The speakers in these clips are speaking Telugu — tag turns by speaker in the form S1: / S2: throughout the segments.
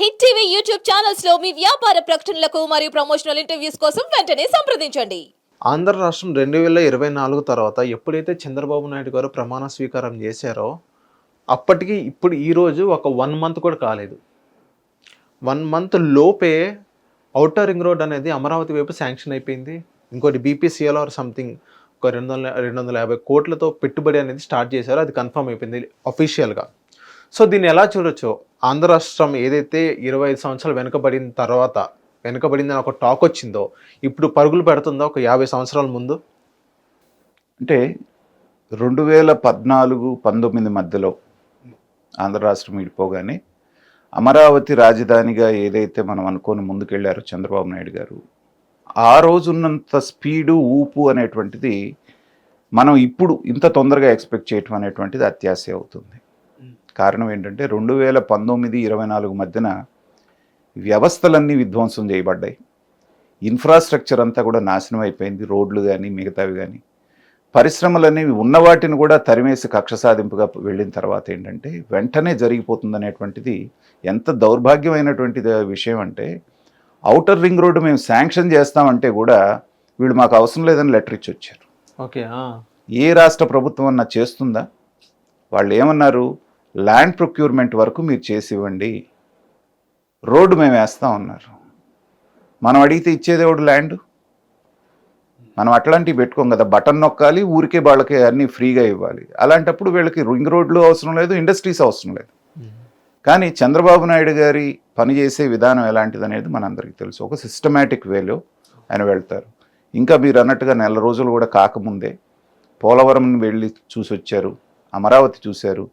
S1: హిట్ టీవీ యూట్యూబ్ ఛానల్స్లో మీ వ్యాపార ప్రకటనలకు మరియు ప్రమోషనల్ ఇంటర్వ్యూస్ కోసం వెంటనే సంప్రదించండి.
S2: ఆంధ్ర రాష్ట్రం రెండు వేల ఇరవై నాలుగు తర్వాత ఎప్పుడైతే చంద్రబాబు నాయుడు గారు ప్రమాణ స్వీకారం చేశారో అప్పటికి ఇప్పుడు ఈరోజు ఒక వన్ మంత్ కూడా కాలేదు. వన్ మంత్ లోపే అవుటర్ రింగ్ రోడ్ అనేది అమరావతి వైపు శాంక్షన్ అయిపోయింది. ఇంకోటి బీపీసీఎల్ ఆర్ సంథింగ్ ఒక రెండు వందల రెండు వందల యాభై కోట్లతో పెట్టుబడి అనేది స్టార్ట్ చేశారు. అది కన్ఫర్మ్ అయిపోయింది అఫీషియల్గా సో దీన్ని ఎలా చూడొచ్చు? ఆంధ్ర రాష్ట్రం ఏదైతే ఇరవై ఐదు సంవత్సరాలు వెనుకబడిన తర్వాత వెనుకబడిందని ఒక టాక్ వచ్చిందో ఇప్పుడు పరుగులు పెడుతుందో ఒక యాభై సంవత్సరాల ముందు?
S3: అంటే రెండు వేల పద్నాలుగు పంతొమ్మిది మధ్యలో ఆంధ్ర రాష్ట్రం విడిపోగానే అమరావతి రాజధానిగా ఏదైతే మనం అనుకొని ముందుకెళ్ళారో చంద్రబాబు నాయుడు గారు ఆ రోజున్నంత స్పీడు ఊపు అనేటువంటిది మనం ఇప్పుడు ఇంత తొందరగా ఎక్స్పెక్ట్ చేయటం అనేటువంటిది అత్యాశ అవుతుంది. కారణం ఏంటంటే రెండు వేల పంతొమ్మిది ఇరవై నాలుగు మధ్యన వ్యవస్థలన్నీ విధ్వంసం చేయబడ్డాయి. ఇన్ఫ్రాస్ట్రక్చర్ అంతా కూడా నాశనం అయిపోయింది. రోడ్లు కానీ మిగతావి కానీ పరిశ్రమలనేవి ఉన్న వాటిని కూడా తరిమేసి కక్ష సాధింపుగా వెళ్ళిన తర్వాత ఏంటంటే వెంటనే జరిగిపోతుంది అనేటువంటిది ఎంత దౌర్భాగ్యమైనటువంటి విషయం అంటే అవుటర్ రింగ్ రోడ్డు మేము శాంక్షన్ చేస్తామంటే కూడా వీళ్ళు మాకు అవసరం లేదని లెటర్ ఇచ్చి వచ్చారు.
S2: ఓకే
S3: ఏ రాష్ట్ర ప్రభుత్వం అన్నా చేస్తుందా? వాళ్ళు ఏమన్నారు? ల్యాండ్ ప్రొక్యూర్మెంట్ వరకు మీరు చేసి ఇవ్వండి రోడ్డు మేము వేస్తాం అన్నారు మనం అడిగితే ఇచ్చేది ఎవడు ల్యాండ్? మనం అట్లాంటివి పెట్టుకోం కదా బటన్ నొక్కాలి ఊరికే వాళ్ళకి అన్నీ ఫ్రీగా ఇవ్వాలి. అలాంటప్పుడు వీళ్ళకి రింగ్ రోడ్లు అవసరం లేదు ఇండస్ట్రీస్ అవసరం లేదు. కానీ చంద్రబాబు నాయుడు గారి పనిచేసే విధానం ఎలాంటిది అనేది మనందరికీ తెలుసు. ఒక సిస్టమేటిక్ వేలో ఆయన వెళ్తారు. ఇంకా మీరు అన్నట్టుగా నెల రోజులు కూడా కాకముందే పోలవరం వెళ్ళి చూసి వచ్చారు అమరావతి చూశారు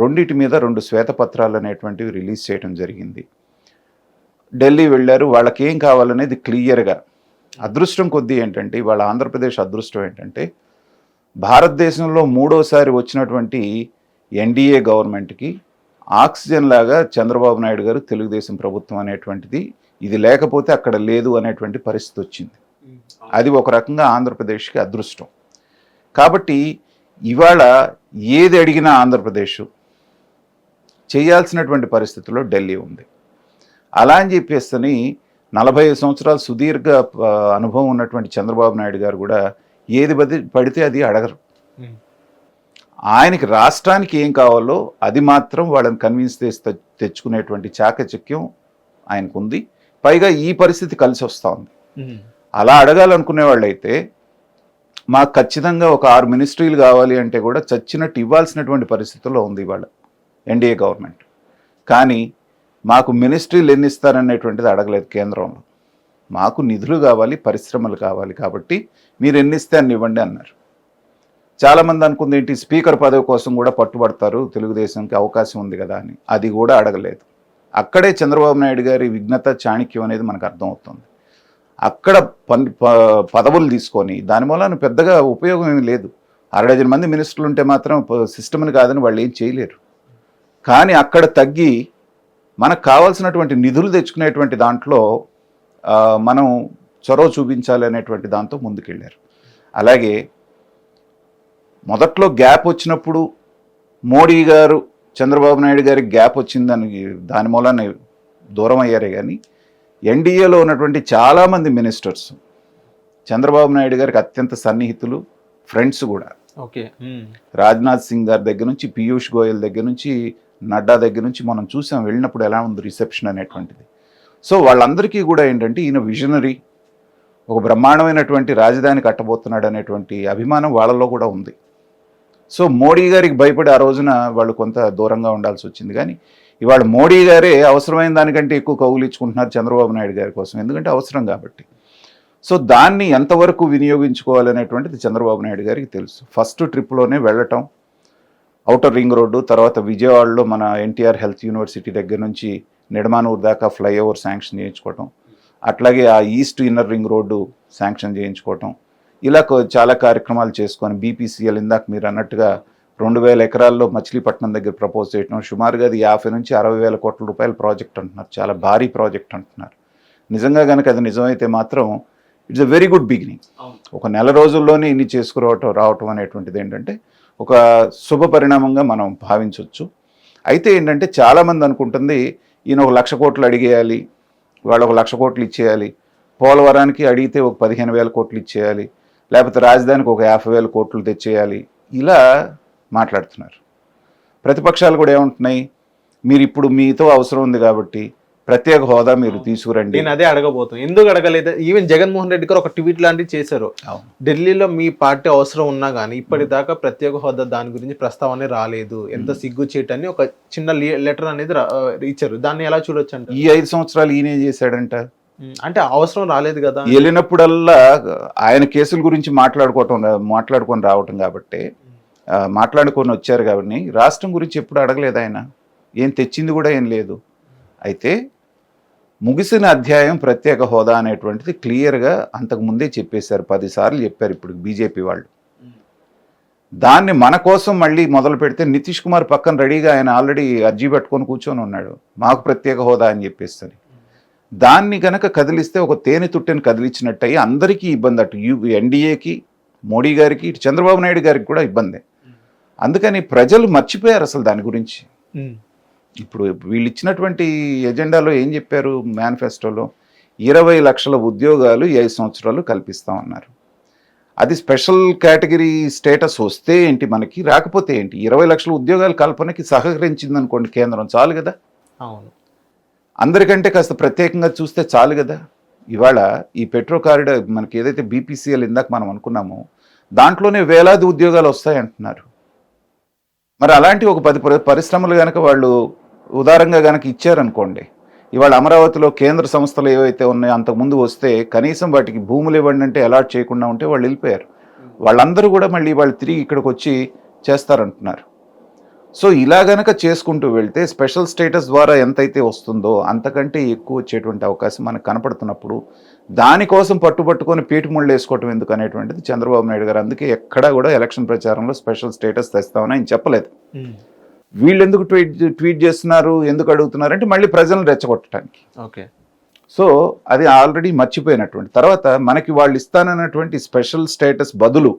S3: రెండింటి మీద రెండు శ్వేతపత్రాలు అనేటువంటివి రిలీజ్ చేయడం జరిగింది. ఢిల్లీ వెళ్ళారు వాళ్ళకి ఏం కావాలనేది క్లియర్గా. అదృష్టం కొద్దీ ఏంటంటే ఇవాళ ఆంధ్రప్రదేశ్ అదృష్టం ఏంటంటే భారతదేశంలో మూడోసారి వచ్చినటువంటి ఎన్డీఏ గవర్నమెంట్కి ఆక్సిజన్ లాగా చంద్రబాబు నాయుడు గారు తెలుగుదేశం ప్రభుత్వం అనేటువంటిది ఇది లేకపోతే అక్కడ లేదు అనేటువంటి పరిస్థితి వచ్చింది. అది ఒక రకంగా ఆంధ్రప్రదేశ్కి అదృష్టం. కాబట్టి ఇవాళ ఏది అడిగినా ఆంధ్రప్రదేశ్ చేయాల్సినటువంటి పరిస్థితుల్లో ఢిల్లీ ఉంది. అలా అని చెప్పేస్తని నలభై సంవత్సరాలు సుదీర్ఘ అనుభవం ఉన్నటువంటి చంద్రబాబు నాయుడు గారు కూడా ఏది పడితే అది అడగరు. ఆయనకి రాష్ట్రానికి ఏం కావాలో అది మాత్రం వాళ్ళని కన్విన్స్ చేసి తెచ్చుకునేటువంటి చాకచక్యం ఆయనకు ఉంది పైగా ఈ పరిస్థితి కలిసి వస్తూ ఉంది అలా అడగాలనుకునే వాళ్ళైతే మాకు ఖచ్చితంగా ఒక ఆరు మినిస్ట్రీలు కావాలి అంటే కూడా చచ్చినట్టు ఇవ్వాల్సినటువంటి పరిస్థితుల్లో ఉంది ఇవాళ. NDA government. కానీ మాకు మినిస్ట్రీలు ఎన్ని ఇస్తారనేటువంటిది అడగలేదు కేంద్రంలో. మాకు నిధులు కావాలి పరిశ్రమలు కావాలి కాబట్టి మీరు ఎన్ని ఇస్తే అన్ని ఇవ్వండి అన్నారు. చాలామంది అనుకుంది ఏంటి స్పీకర్ పదవి కోసం కూడా పట్టుబడతారు తెలుగుదేశంకి అవకాశం ఉంది కదా అని. అది కూడా అడగలేదు. అక్కడే చంద్రబాబు నాయుడు గారి విఘ్నత చాణక్యం అనేది మనకు అర్థమవుతుంది. అక్కడ పని ప- పదవులు తీసుకొని దాని వలన పెద్దగా ఉపయోగం ఏమీ లేదు. అరడజన్ మంది మినిస్టర్లు ఉంటే మాత్రం సిస్టమ్ని కాదని వాళ్ళు ఏం చేయలేరు. కానీ అక్కడ తగ్గి మనకు కావాల్సినటువంటి నిధులు తెచ్చుకునేటువంటి దాంట్లో మనం చొరవ చూపించాలి అనేటువంటి దాంతో ముందుకెళ్ళారు. అలాగే మొదట్లో గ్యాప్ వచ్చినప్పుడు మోడీ గారు చంద్రబాబు నాయుడు గారికి గ్యాప్ వచ్చిందని దాని మూలాన దూరం అయ్యారే కానీ ఎన్డీఏలో ఉన్నటువంటి చాలామంది మినిస్టర్స్ చంద్రబాబు నాయుడు గారికి అత్యంత సన్నిహితులు ఫ్రెండ్స్ కూడా.
S2: ఓకే.
S3: రాజ్నాథ్ సింగ్ గారి దగ్గర నుంచి పీయూష్ గోయల్ దగ్గర నుంచి నడ్డా దగ్గర నుంచి మనం చూసాం వెళ్ళినప్పుడు ఎలా ఉంది రిసెప్షన్ అనేటువంటిది. సో వాళ్ళందరికీ కూడా ఏంటంటే ఈయన విజనరీ ఒక బ్రహ్మాండమైనటువంటి రాజధాని కట్టబోతున్నాడు అనేటువంటి అభిమానం వాళ్ళలో కూడా ఉంది. సో మోడీ గారికి భయపడి ఆ రోజున వాళ్ళు కొంత దూరంగా ఉండాల్సి వచ్చింది. కానీ ఇవాళ మోడీ గారే అవసరమైన దానికంటే ఎక్కువ కౌగులించుకుంటున్నారు చంద్రబాబు నాయుడు గారి కోసం. ఎందుకంటే అవసరం కాబట్టి. సో దాన్ని ఎంతవరకు వినియోగించుకోవాలనేటువంటిది చంద్రబాబు నాయుడు గారికి తెలుసు. ఫస్ట్ ట్రిప్లోనే వెళ్ళటం అవుటర్ రింగ్ రోడ్డు తర్వాత విజయవాడలో మన ఎన్టీఆర్ హెల్త్ యూనివర్సిటీ దగ్గర నుంచి నిడమానూరు దాకా ఫ్లైఓవర్ శాంక్షన్ చేయించుకోవటం అట్లాగే ఆ east inner ring road sanction చేయించుకోవటం. ఇలా చాలా కార్యక్రమాలు చేసుకొని బీపీసీఎల్ ఇందాక మీరు అన్నట్టుగా రెండు వేల ఎకరాల్లో మచిలీపట్నం దగ్గర ప్రపోజ్ చేయడం సుమారుగా అది యాభై నుంచి అరవై వేల కోట్ల రూపాయల ప్రాజెక్ట్ అంటున్నారు చాలా భారీ ప్రాజెక్ట్ అంటున్నారు. నిజంగా కనుక అది నిజమైతే మాత్రం it's a very good beginning. ఒక నెల రోజుల్లోనే ఇన్ని చేసుకురావటం రావటం అనేటువంటిది ఏంటంటే ఒక శుభ పరిణామంగా మనం భావించవచ్చు అయితే ఏంటంటే చాలామంది అనుకుంటుంది ఈయన ఒక లక్ష కోట్లు అడిగేయాలి వాళ్ళు ఒక లక్ష కోట్లు ఇచ్చేయాలి పోలవరానికి అడిగితే ఒక పదిహేను వేల కోట్లు ఇచ్చేయాలి లేకపోతే రాజధానికి ఒక యాభై వేల కోట్లు తెచ్చేయాలి ఇలా మాట్లాడుతున్నారు. ప్రతిపక్షాలు కూడా ఏమంటున్నాయి? మీరు ఇప్పుడు మీతో అవసరం ఉంది కాబట్టి ప్రత్యేక హోదా మీరు తీసుకురండి.
S2: నేను అదే అడగబోతాను ఎందుకు అడగలేదు? ఈవెన్ జగన్మోహన్ రెడ్డి గారు ఒక ట్వీట్ లాంటివి చేశారు. ఢిల్లీలో మీ పార్టీ అవసరం ఉన్నా కానీ ఇప్పటిదాకా ప్రత్యేక హోదా దాని గురించి ప్రస్తావన రాలేదు. ఎంత సిగ్గు చేయటని ఒక చిన్న లెటర్ అనేది ఇచ్చారు. దాన్ని ఎలా చూడొచ్చు అంట
S3: ఈ ఐదు సంవత్సరాలు ఈయన ఏం చేశాడంట
S2: అంటే అవసరం రాలేదు కదా?
S3: వెళ్ళినప్పుడల్లా ఆయన కేసుల గురించి మాట్లాడుకోవటం మాట్లాడుకొని రావటం కాబట్టి మాట్లాడుకొని వచ్చారు కాబట్టి రాష్ట్రం గురించి ఎప్పుడు అడగలేదు ఆయన. ఏం తెచ్చింది కూడా ఏం లేదు. అయితే ముగిసిన అధ్యాయం ప్రత్యేక హోదా అనేటువంటిది క్లియర్గా అంతకు ముందే చెప్పేశారు. పదిసార్లు చెప్పారు ఇప్పుడు బీజేపీ వాళ్ళు. దాన్ని మన కోసం మళ్ళీ మొదలు పెడితే నితీష్ కుమార్ పక్కన రెడీగా ఆయన ఆల్రెడీ అర్జీ పెట్టుకొని కూర్చొని ఉన్నాడు. మాకు ప్రత్యేక హోదా అని చెప్పేస్తుంది. దాన్ని గనక కదిలిస్తే ఒక తేనె తుట్టెని కదిలించినట్టయి అందరికీ ఇబ్బంది అటు యూ ఎన్డీఏకి మోడీ గారికి ఇటు చంద్రబాబు నాయుడు గారికి కూడా ఇబ్బంది. అందుకని ప్రజలు మర్చిపోయారు అసలు దాని గురించి. ఇప్పుడు వీళ్ళు ఇచ్చినటువంటి ఎజెండాలో ఏం చెప్పారు మేనిఫెస్టోలో? ఇరవై లక్షల ఉద్యోగాలు ఐదు సంవత్సరాలు కల్పిస్తామన్నారు అది స్పెషల్ కేటగిరీ స్టేటస్ వస్తే ఏంటి మనకి? రాకపోతే ఏంటి? ఇరవై లక్షల ఉద్యోగాల కల్పనకి సహకరించింది అనుకోండి కేంద్రం చాలు కదా?
S2: అవును.
S3: అందరికంటే కాస్త ప్రత్యేకంగా చూస్తే చాలు కదా? ఇవాళ ఈ పెట్రో కారిడార్ మనకి ఏదైతే బీపీసీఎల్ ఇందాక మనం అనుకున్నామో దాంట్లోనే వేలాది ఉద్యోగాలు వస్తాయి అంటున్నారు మరి అలాంటి ఒక పది పరి- పరిశ్రమలు కనుక వాళ్ళు ఉదారంగా కనుక ఇచ్చారనుకోండి ఇవాళ అమరావతిలో కేంద్ర సంస్థలు ఏవైతే ఉన్నాయో అంతకుముందు వస్తే కనీసం వాటికి భూములు ఇవ్వండి అంటే అలాట్ చేయకుండా ఉంటే వాళ్ళు వెళ్ళిపోయారు. వాళ్ళందరూ కూడా మళ్ళీ వాళ్ళు తిరిగి ఇక్కడికి వచ్చి చేస్తారంటున్నారు. సో ఇలా గనక చేసుకుంటూ వెళ్తే స్పెషల్ స్టేటస్ ద్వారా ఎంతైతే వస్తుందో అంతకంటే ఎక్కువ వచ్చేటువంటి అవకాశం మనకు కనపడుతున్నప్పుడు దానికోసం పట్టుబట్టుకొని పీటిముళ్ళు వేసుకోవటం ఎందుకు అనేటువంటిది చంద్రబాబు నాయుడు గారు అందుకే ఎక్కడా కూడా ఎలక్షన్ ప్రచారంలో స్పెషల్ స్టేటస్ తెస్తామని ఆయన చెప్పలేదు. వీళ్ళు ఎందుకు ట్వీట్ ట్వీట్ చేస్తున్నారు? ఎందుకు అడుగుతున్నారు? అంటే మళ్ళీ ప్రజలను రెచ్చగొట్టడానికి
S2: ఓకే.
S3: సో అది ఆల్రెడీ మర్చిపోయినటువంటి తర్వాత మనకి వాళ్ళు ఇస్తానన్నటువంటి స్పెషల్ స్టేటస్ బదులు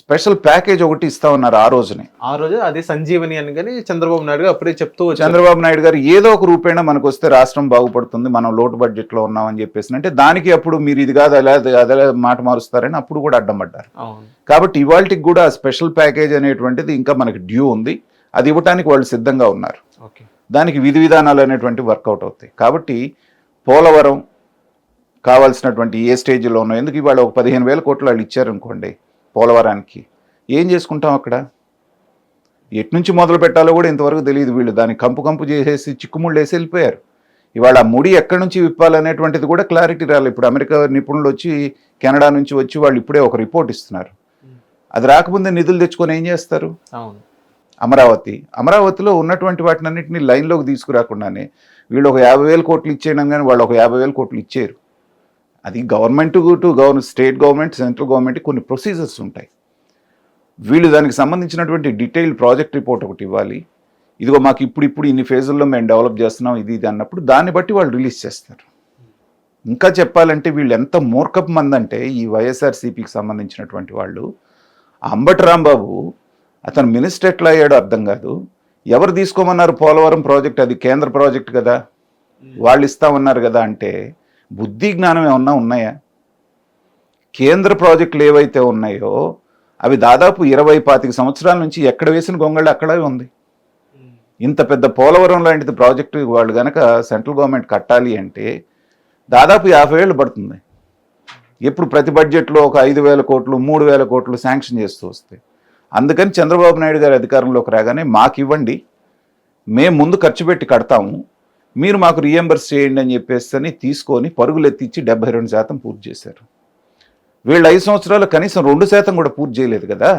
S3: స్పెషల్ ప్యాకేజ్ ఒకటి ఇస్తా ఉన్నారు ఆ రోజునే.
S2: ఆ రోజు అది సంజీవని అని కానీ చంద్రబాబు నాయుడు గారు అప్పుడే చెప్తూ
S3: చంద్రబాబు నాయుడు గారు ఏదో ఒక రూపేణ మనకు వస్తే రాష్ట్రం బాగుపడుతుంది మనం లోటు బడ్జెట్లో ఉన్నామని చెప్పేసి అంటే దానికి అప్పుడు మీరు ఇది కాదు అలా అదే మాట మారుస్తారని అప్పుడు కూడా అడ్డం పడ్డారు. కాబట్టి ఇవాళకి కూడా స్పెషల్ ప్యాకేజ్ అనేటువంటిది ఇంకా మనకి డ్యూ ఉంది. అది ఇవ్వటానికి వాళ్ళు సిద్ధంగా ఉన్నారు. దానికి విధి విధానాలు అనేటువంటి వర్కౌట్ అవుతాయి. కాబట్టి పోలవరం కావాల్సినటువంటి ఏ స్టేజ్లో ఉన్నాయో ఎందుకు ఇవాళ ఒక పదిహేను వేల కోట్లు వాళ్ళు ఇచ్చారనుకోండి పోలవరానికి. ఏం చేసుకుంటాం అక్కడ? ఎటు నుంచి మొదలు పెట్టాలో కూడా ఇంతవరకు తెలియదు వీళ్ళు. దాన్ని కంపు కంపు చేసేసి చిక్కుముళ్ళు వేసి వెళ్ళిపోయారు. ఇవాళ ఆ ముడి ఎక్కడి నుంచి విప్పాలనేటువంటిది కూడా క్లారిటీ రాలేదు. ఇప్పుడు అమెరికా నిపుణులు వచ్చి కెనడా నుంచి వచ్చి వాళ్ళు ఇప్పుడే ఒక రిపోర్ట్ ఇస్తున్నారు. అది రాకముందే నిధులు తెచ్చుకొని ఏం చేస్తారు?
S2: అవును.
S3: అమరావతి. అమరావతిలో ఉన్నటువంటి వాటిని అన్నింటినీ లైన్లోకి తీసుకురాకుండానే వీళ్ళు ఒక యాభై వేల కోట్లు ఇచ్చేయడం కానీ వాళ్ళు ఒక యాభై వేల కోట్లు ఇచ్చారు అది government to government state government central government కొన్ని ప్రొసీజర్స్ ఉంటాయి. వీళ్ళు దానికి సంబంధించినటువంటి డీటెయిల్ ప్రాజెక్ట్ రిపోర్ట్ ఒకటి ఇవ్వాలి. ఇదిగో మాకు ఇప్పుడు ఇప్పుడు ఇన్ని ఫేజుల్లో మేము డెవలప్ చేస్తున్నాం ఇది ఇది అన్నప్పుడు దాన్ని బట్టి వాళ్ళు రిలీజ్ చేస్తారు. ఇంకా చెప్పాలంటే వీళ్ళు ఎంత మూర్ఖపు మంది అంటే ఈ వైఎస్ఆర్సీపీకి సంబంధించినటువంటి వాళ్ళు అంబటి రాంబాబు అతను మినిస్టర్ ఎట్లా అయ్యాడో అర్థం కాదు. ఎవరు తీసుకోమన్నారు పోలవరం ప్రాజెక్ట్ అది కేంద్ర ప్రాజెక్ట్ కదా. వాళ్ళు ఇస్తామన్నారు కదా అంటే బుద్ధి జ్ఞానం ఏమన్నా ఉన్నాయా? కేంద్ర ప్రాజెక్టులు ఏవైతే ఉన్నాయో అవి దాదాపు ఇరవై పాతిక సంవత్సరాల నుంచి ఎక్కడ వేసిన గొంగళి అక్కడే ఉంది. ఇంత పెద్ద పోలవరం లాంటిది ప్రాజెక్టు వాళ్ళు కనుక సెంట్రల్ గవర్నమెంట్ కట్టాలి అంటే దాదాపు యాభై ఏళ్ళు పడుతుంది. ఎప్పుడు ప్రతి బడ్జెట్లో ఒక ఐదు వేల కోట్లు మూడు వేల కోట్లు శాంక్షన్ చేస్తూ వస్తాయి అందుకని చంద్రబాబు నాయుడు గారి అధికారంలోకి రాగానే మాకు ఇవ్వండి మేము ముందు ఖర్చు పెట్టి కడతాము మీరు మాకు రియంబర్స్ చేయండి అని చెప్పేసి తీసుకొని పరుగులు ఎత్తిచ్చి డెబ్బై రెండు శాతం పూర్తి చేశారు. వీళ్ళు ఐదు సంవత్సరాలు కనీసం రెండు శాతం కూడా పూర్తి చేయలేదు కదా?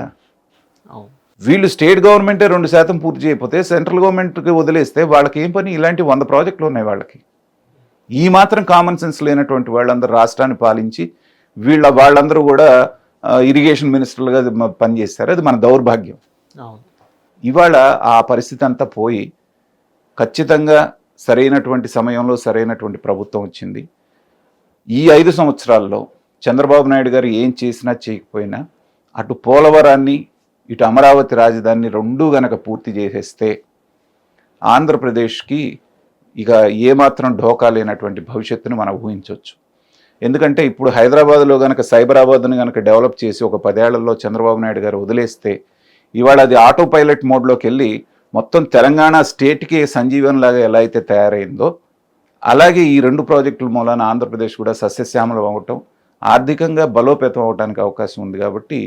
S3: వీళ్ళు స్టేట్ గవర్నమెంటే రెండు శాతం పూర్తి చేయకపోతే సెంట్రల్ గవర్నమెంట్కి వదిలేస్తే వాళ్ళకి ఏం పని? ఇలాంటి వంద ప్రాజెక్టులు ఉన్నాయి వాళ్ళకి. ఈ మాత్రం కామన్ సెన్స్ లేనటువంటి వాళ్ళందరూ రాష్ట్రాన్ని పాలించి వీళ్ళ వాళ్ళందరూ కూడా ఇరిగేషన్ మినిస్టర్లుగా పనిచేస్తారు. అది మన దౌర్భాగ్యం. ఇవాళ ఆ పరిస్థితి అంతా పోయి ఖచ్చితంగా సరైనటువంటి సమయంలో సరైనటువంటి ప్రభుత్వం వచ్చింది. ఈ ఐదు సంవత్సరాల్లో చంద్రబాబు నాయుడు గారు ఏం చేసినా చేయకపోయినా అటు పోలవరాన్ని ఇటు అమరావతి రాజధానిని రెండూ గనక పూర్తి చేసేస్తే ఆంధ్రప్రదేశ్కి ఇక ఏమాత్రం ఢోకా లేనటువంటి భవిష్యత్తును మనం ఊహించవచ్చు. ఎందుకంటే ఇప్పుడు హైదరాబాద్లో కనుక సైబరాబాద్ను కనుక డెవలప్ చేసి ఒక పదేళ్ళలో చంద్రబాబు నాయుడు గారు వదిలేస్తే ఇవాళ అది ఆటో పైలట్ మోడ్లోకి వెళ్ళి మొత్తం తెలంగాణ స్టేట్కి సంజీవన్ లాగా ఎలా అయితే తయారైందో అలాగే ఈ రెండు ప్రాజెక్టుల మూలాన ఆంధ్రప్రదేశ్ కూడా సస్యశ్యామలం అవ్వటం ఆర్థికంగా బలోపేతం అవడానికి అవకాశం ఉంది కాబట్టి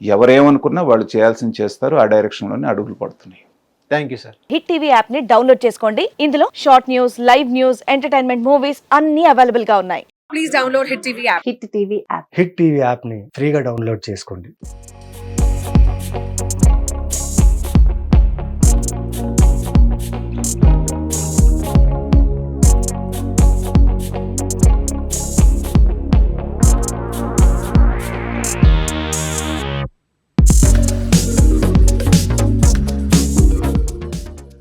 S3: ఎవరేమనుకున్నా వాళ్ళు చేయాల్సింది చేస్తారు ఆ డైరెక్షన్లోనే అడుగులు పడుతున్నాయి.
S2: Thank you sir.
S4: Hit TV యాప్ని డౌన్లోడ్ చేసుకోండి. ఇందులో short news live news entertainment movies అన్ని అవైలబుల్గా ఉన్నాయి.
S5: please download Hit TV app.
S4: Hit TV app.
S6: Hit TV యాప్ని ఫ్రీగా డౌన్లోడ్ చేసుకోండి.